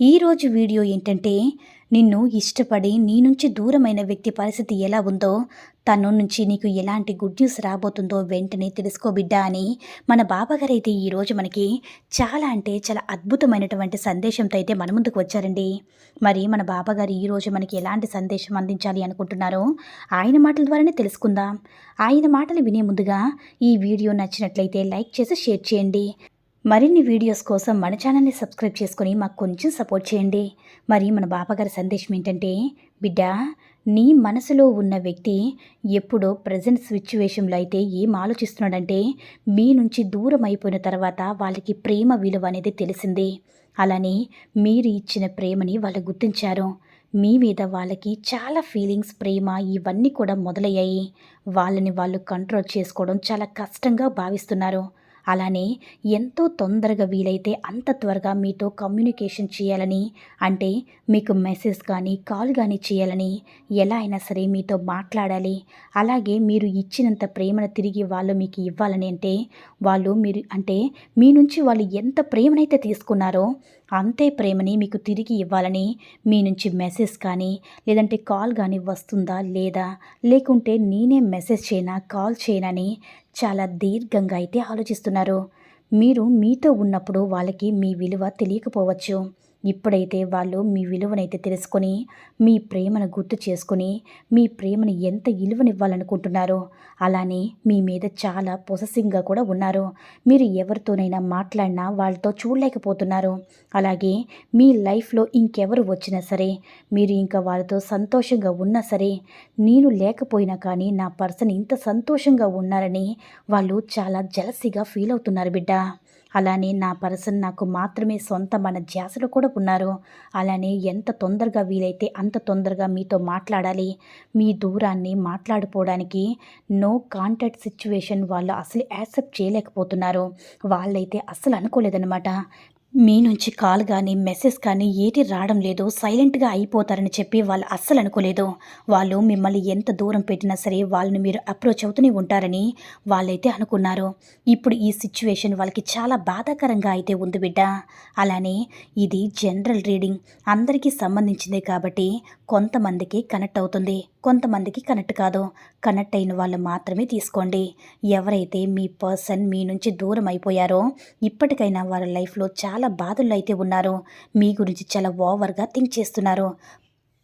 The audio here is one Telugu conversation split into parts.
ఈరోజు వీడియో ఏంటంటే నిన్ను ఇష్టపడి నీ నుంచి దూరమైన వ్యక్తి పరిస్థితి ఎలా ఉందో తను నుంచి నీకు ఎలాంటి గుడ్ న్యూస్ రాబోతుందో వెంటనే తెలుసుకో బిడ్డా అని మన బాబాగారు అయితే ఈరోజు మనకి చాలా అంటే చాలా అద్భుతమైనటువంటి సందేశంతో అయితే మన ముందుకు వచ్చారండి. మరి మన బాబాగారు ఈరోజు మనకి ఎలాంటి సందేశం అందించాలి అనుకుంటున్నారో ఆయన మాటల ద్వారానే తెలుసుకుందాం. ఆయన మాటలు వినే ముందుగా ఈ వీడియో నచ్చినట్లయితే లైక్ చేసి షేర్ చేయండి. మరిన్ని వీడియోస్ కోసం మన ఛానల్ని సబ్స్క్రైబ్ చేసుకొని మాకు కొంచెం సపోర్ట్ చేయండి. మరి మన బాబాగారి సందేశం ఏంటంటే బిడ్డ నీ మనసులో ఉన్న వ్యక్తి ఎప్పుడో ప్రజెంట్ సిచ్యువేషన్లో అయితే ఏం ఆలోచిస్తున్నాడంటే మీ నుంచి దూరం అయిపోయిన తర్వాత వాళ్ళకి ప్రేమ విలువ అనేది తెలిసింది. అలానే మీరు ఇచ్చిన ప్రేమని వాళ్ళు గుర్తించారు. మీ మీద వాళ్ళకి చాలా ఫీలింగ్స్ ప్రేమ ఇవన్నీ కూడా మొదలయ్యాయి. వాళ్ళని వాళ్ళు కంట్రోల్ చేసుకోవడం చాలా కష్టంగా భావిస్తున్నారు. అలానే ఎంతో తొందరగా వీలైతే అంత త్వరగా మీతో కమ్యూనికేషన్ చేయాలని అంటే మీకు మెసేజ్ కానీ కాల్ కానీ చేయాలని ఎలా అయినా సరే మీతో మాట్లాడాలి. అలాగే మీరు ఇచ్చినంత ప్రేమను తిరిగి వాళ్ళు మీకు ఇవ్వాలని అంటే వాళ్ళు మీరు అంటే మీ నుంచి వాళ్ళు ఎంత ప్రేమనైతే తీసుకున్నారో అంతే ప్రేమని మీకు తిరిగి ఇవ్వాలని మీ నుంచి మెసేజ్ కానీ లేదంటే కాల్ కానీ వస్తుందా లేదా లేకుంటే నేనే మెసేజ్ చేయనా కాల్ చేయనని చాలా దీర్ఘంగా అయితే ఆలోచిస్తున్నారు. మీరు మీతో ఉన్నప్పుడు వాళ్ళకి మీ విలువ తెలియకపోవచ్చు. ఇప్పుడైతే వాళ్ళు మీ విలువనైతే తెలుసుకొని మీ ప్రేమను గుర్తు చేసుకొని మీ ప్రేమను ఎంత విలువనివ్వాలనుకుంటున్నారో అలానే మీ మీద చాలా పొసెసింగ్గా కూడా ఉన్నారు. మీరు ఎవరితోనైనా మాట్లాడినా వాళ్ళతో చూడలేకపోతున్నారు. అలాగే మీ లైఫ్లో ఇంకెవరు వచ్చినా సరే మీరు ఇంకా వాళ్ళతో సంతోషంగా ఉన్నా సరే నేను లేకపోయినా కానీ నా పర్సన్ ఇంత సంతోషంగా ఉన్నారని వాళ్ళు చాలా జలసిగా ఫీల్ అవుతున్నారు బిడ్డ. అలానే నా పర్సన్ నాకు మాత్రమే సొంతం అన్న ధ్యాసలో కూడా ఉన్నారు. అలానే ఎంత తొందరగా వీలైతే అంత తొందరగా మీతో మాట్లాడాలి. మీ దూరాన్ని మాట్లాడుకోవడానికి నో కాంటాక్ట్ సిచ్యువేషన్ వాళ్ళు అసలు యాక్సెప్ట్ చేయలేకపోతున్నారు. వాళ్ళైతే అస్సలు అనుకోలేదన్నమాట. మీ నుంచి కాల్ కానీ మెసేజ్ కానీ ఏటి రావడం లేదు. సైలెంట్గా అయిపోతారని చెప్పి వాళ్ళు అస్సలు అనుకోలేదు. వాళ్ళు మిమ్మల్ని ఎంత దూరం పెట్టినా సరే వాళ్ళని మీరు అప్రోచ్ అవుతూనే ఉంటారని వాళ్ళైతే అనుకున్నారు. ఇప్పుడు ఈ సిచ్యువేషన్ వాళ్ళకి చాలా బాధాకరంగా అయితే ఉంది బిడ్డ. అలానే ఇది జనరల్ రీడింగ్. అందరికీ సంబంధించిందే కాబట్టి కొంతమందికి కనెక్ట్ అవుతుంది. కొంతమందికి కనెక్ట్ కాదు. కనెక్ట్ అయిన వాళ్ళు మాత్రమే తీసుకోండి. ఎవరైతే మీ పర్సన్ మీ నుంచి దూరం అయిపోయారో ఇప్పటికైనా వారి లైఫ్లో చాలా బాధల్లో అయితే ఉన్నారో. మీ గురించి చాలా ఓవర్గా థింక్ చేస్తున్నారు.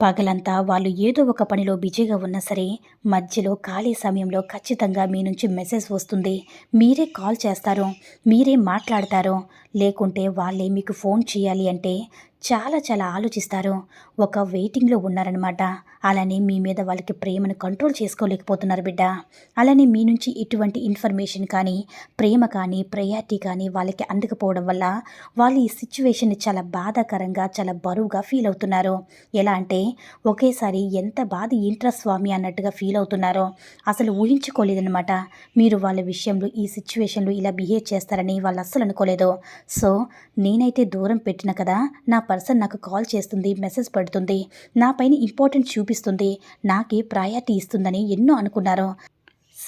పగలంతా వాళ్ళు ఏదో ఒక పనిలో బిజీగా ఉన్నా సరే మధ్యలో ఖాళీ సమయంలో ఖచ్చితంగా మీ నుంచి మెసేజ్ వస్తుంది. మీరే కాల్ చేస్తారు. మీరే మాట్లాడతారు. లేకుంటే వాళ్ళే మీకు ఫోన్ చేయాలి అంటే చాలా చాలా ఆలోచిస్తారు. ఒక వెయిటింగ్లో ఉన్నారనమాట అలానే మీ మీద వాళ్ళకి ప్రేమను కంట్రోల్ చేసుకోలేకపోతున్నారు బిడ్డ. అలానే మీ నుంచి ఎటువంటి ఇన్ఫర్మేషన్ కానీ ప్రేమ కానీ ప్రయారిటీ కానీ వాళ్ళకి అందకపోవడం వల్ల వాళ్ళు ఈ సిచ్యువేషన్ చాలా బాధాకరంగా చాలా బరువుగా ఫీల్ అవుతున్నారు. ఎలా అంటే ఒకేసారి ఎంత బాధ ఏంట్రా స్వామి అన్నట్టుగా ఫీల్ అవుతున్నారో అసలు ఊహించుకోలేదనమాట మీరు వాళ్ళ విషయంలో ఈ సిచ్యువేషన్లో ఇలా బిహేవ్ చేస్తారని వాళ్ళు అస్సలు అనుకోలేదు. సో నేనైతే దూరం పెట్టిన కదా నా పర్సన్ నాకు కాల్ చేస్తుంది మెసేజ్ పెడుతుంది నా పైన ఇంపార్టెంట్ చూపిస్తుంది నాకే ప్రయారిటీ ఇస్తుందని ఎన్నో అనుకున్నారు.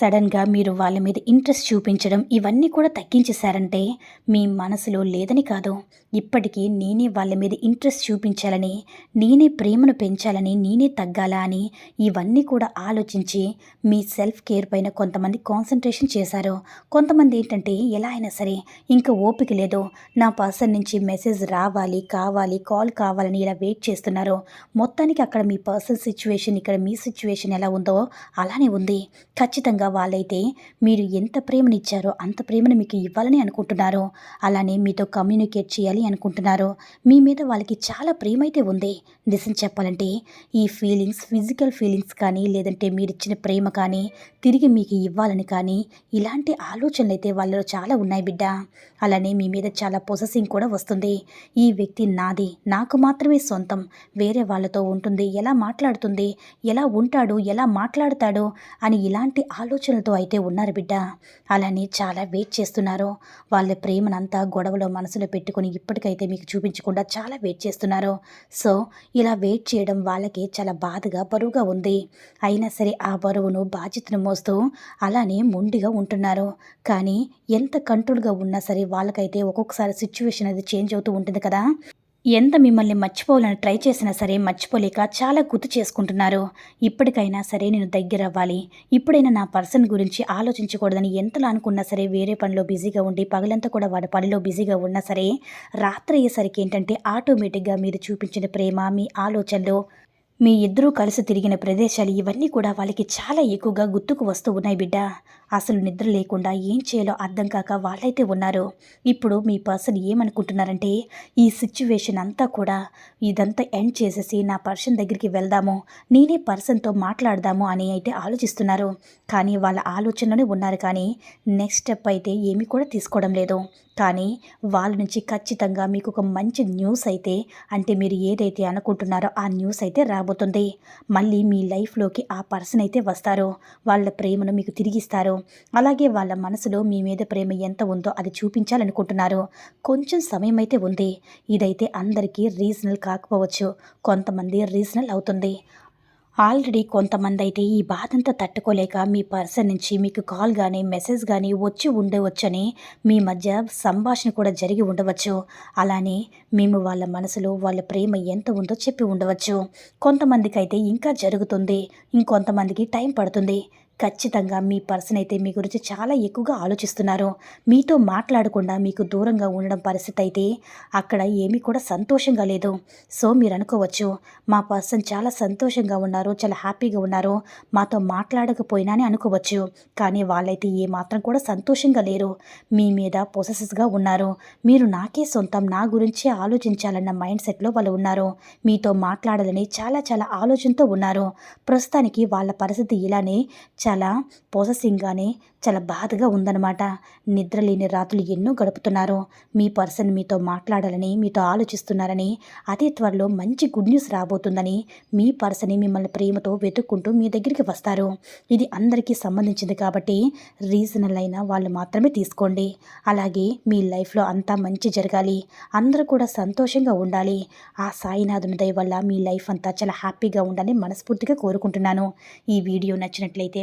సడన్గా మీరు వాళ్ళ మీద ఇంట్రెస్ట్ చూపించడం ఇవన్నీ కూడా తగ్గించేశారంటే మీ మనసులో లేదని కాదు. ఇప్పటికీ నేనే వాళ్ళ మీద ఇంట్రెస్ట్ చూపించాలని నేనే ప్రేమను పెంచాలని నేనే తగ్గాలా అని ఇవన్నీ కూడా ఆలోచించి మీ సెల్ఫ్ కేర్ పైన కొంతమంది కాన్సన్ట్రేషన్ చేశారు. కొంతమంది ఏంటంటే ఎలా అయినా సరే ఇంకా ఓపిక లేదు. నా పర్సన్ నుంచి మెసేజ్ రావాలి కావాలి కాల్ కావాలని ఇలా వెయిట్ చేస్తున్నారు. మొత్తానికి అక్కడ మీ పర్సన్ సిచ్యువేషన్ ఇక్కడ మీ సిచ్యువేషన్ ఎలా ఉందో అలానే ఉంది. ఖచ్చితంగా వాళ్ళైతే మీరు ఎంత ప్రేమనిచ్చారో అంత ప్రేమను మీకు ఇవ్వాలని అనుకుంటున్నారు అలానే మీతో కమ్యూనికేట్ చేయాలి అనుకుంటున్నారు మీ మీద వాళ్ళకి చాలా ప్రేమ అయితే ఉంది. నిజం చెప్పాలంటే ఈ ఫీలింగ్స్ ఫిజికల్ ఫీలింగ్స్ కానీ లేదంటే మీరు ఇచ్చిన ప్రేమ కానీ తిరిగి మీకు ఇవ్వాలని కానీ ఇలాంటి ఆలోచనలు అయితే వాళ్ళలో చాలా ఉన్నాయి బిడ్డ. అలానే మీ మీద చాలా పొసెసింగ్ కూడా వస్తుంది. ఈ వ్యక్తి నాది నాకు మాత్రమే సొంతం. వేరే వాళ్ళతో ఉంటుంది ఎలా మాట్లాడుతుంది ఎలా ఉంటాడు ఎలా మాట్లాడతాడు అని ఇలాంటి ఆలోచన ఆలోచనలతో అయితే ఉన్నారు బిడ్డ. అలానే చాలా వెయిట్ చేస్తున్నారు. వాళ్ళ ప్రేమనంతా గొడవలో మనసులో పెట్టుకొని ఇప్పటికైతే మీకు చూపించకుండా చాలా వెయిట్ చేస్తున్నారు. సో ఇలా వెయిట్ చేయడం వాళ్ళకి చాలా బాధగా బరువుగా ఉంది. అయినా సరే ఆ బరువును బాధ్యతను మోస్తూ అలానే మొండిగా ఉంటున్నారు. కానీ ఎంత కంట్రోల్గా ఉన్నా సరే వాళ్ళకైతే ఒక్కొక్కసారి సిచ్యువేషన్ అది చేంజ్ అవుతూ ఉంటుంది కదా. ఎంత మిమ్మల్ని మర్చిపోవాలని ట్రై చేసినా సరే మర్చిపోలేక చాలా గుర్తు చేసుకుంటున్నారు. ఇప్పటికైనా సరే నేను దగ్గర అవ్వాలి ఇప్పుడైనా నా పర్సన్ గురించి ఆలోచించకూడదని ఎంతలా అనుకున్నా సరే వేరే పనిలో బిజీగా ఉండి పగలంతా కూడా వాడి పనిలో బిజీగా ఉన్నా సరే రాత్రి అయ్యేసరికి ఏంటంటే ఆటోమేటిక్గా మీరు చూపించిన ప్రేమ మీ ఆలోచనలు మీ ఇద్దరూ కలిసి తిరిగిన ప్రదేశాలు ఇవన్నీ కూడా వాళ్ళకి చాలా ఎక్కువగా గుర్తుకు వస్తూ ఉన్నాయి బిడ్డ. అసలు నిద్ర లేకుండా ఏం చేయాలో అర్థం కాక వాళ్ళైతే ఉన్నారు. ఇప్పుడు మీ పర్సన్ ఏమనుకుంటున్నారంటే ఈ సిచ్యువేషన్ అంతా కూడా ఇదంతా ఎండ్ చేసేసి నా పర్సన్ దగ్గరికి వెళ్దాము నేనే పర్సన్తో మాట్లాడదాము అని అయితే ఆలోచిస్తున్నారు. కానీ వాళ్ళ ఆలోచనలోనే ఉన్నారు కానీ నెక్స్ట్ స్టెప్ అయితే ఏమీ కూడా తీసుకోవడం లేదు. కానీ వాళ్ళ నుంచి ఖచ్చితంగా మీకు ఒక మంచి న్యూస్ అయితే అంటే మీరు ఏదైతే అనుకుంటున్నారో ఆ న్యూస్ అయితే రాబోతుంది. మళ్ళీ మీ లైఫ్లోకి ఆ పర్సన్ అయితే వస్తారు. వాళ్ళ ప్రేమను మీకు తిరిగిస్తారు. అలాగే వాళ్ళ మనసులో మీ మీద ప్రేమ ఎంత ఉందో అది చూపించాలనుకుంటున్నారు. కొంచెం సమయం అయితే ఉంది. ఇదైతే అందరికీ రీజనల్ కాకపోవచ్చు. కొంతమంది రీజనల్ అవుతుంది. ఆల్రెడీ కొంతమంది అయితే ఈ బాధంతా తట్టుకోలేక మీ పర్సన్ నుంచి మీకు కాల్ కానీ మెసేజ్ కానీ వచ్చి ఉండవచ్చని మీ మధ్య సంభాషణ కూడా జరిగి ఉండవచ్చు. అలానే మేము వాళ్ళ మనసులో వాళ్ళ ప్రేమ ఎంత ఉందో చెప్పి ఉండవచ్చు. కొంతమందికి అయితే ఇంకా జరుగుతుంది. ఇంకొంతమందికి టైం పడుతుంది. ఖచ్చితంగా మీ పర్సన్ అయితే మీ గురించి చాలా ఎక్కువగా ఆలోచిస్తున్నారు. మీతో మాట్లాడకుండా మీకు దూరంగా ఉండడం పరిస్థితి అయితే అక్కడ ఏమీ కూడా సంతోషంగా లేదు. సో మీరు అనుకోవచ్చు మా పర్సన్ చాలా సంతోషంగా ఉన్నారు చాలా హ్యాపీగా ఉన్నారు. మాతో మాట్లాడకపోయినా అని అనుకోవచ్చు. కానీ వాళ్ళైతే ఏమాత్రం కూడా సంతోషంగా లేరు. మీ మీద పొసెసెస్గా ఉన్నారు. మీరు నాకే సొంతం నా గురించే ఆలోచించాలన్న మైండ్ సెట్లో వాళ్ళు ఉన్నారు. మీతో మాట్లాడాలని చాలా చాలా ఆలోచనతో ఉన్నారు. ప్రస్తుతానికి వాళ్ళ పరిస్థితి ఇలానే చాలా పోసెసింగ్గానే చాలా బాధగా ఉందన్నమాట. నిద్ర లేని రాత్రులు ఎన్నో గడుపుతున్నారు. మీ పర్సన్ మీతో మాట్లాడాలని మీతో ఆలోచిస్తున్నారని అతి త్వరలో మంచి గుడ్ న్యూస్ రాబోతుందని మీ పర్సన్ మిమ్మల్ని ప్రేమతో వెతుక్కుంటూ మీ దగ్గరికి వస్తారు. ఇది అందరికీ సంబంధించింది కాబట్టి రీజనల్ అయిన వాళ్ళు మాత్రమే తీసుకోండి. అలాగే మీ లైఫ్లో అంతా మంచి జరగాలి. అందరూ కూడా సంతోషంగా ఉండాలి. ఆ సాయినాథుని దయ వల్ల మీ లైఫ్ అంతా చాలా హ్యాపీగా ఉండాలని మనస్ఫూర్తిగా కోరుకుంటున్నాను. ఈ వీడియో నచ్చినట్లయితే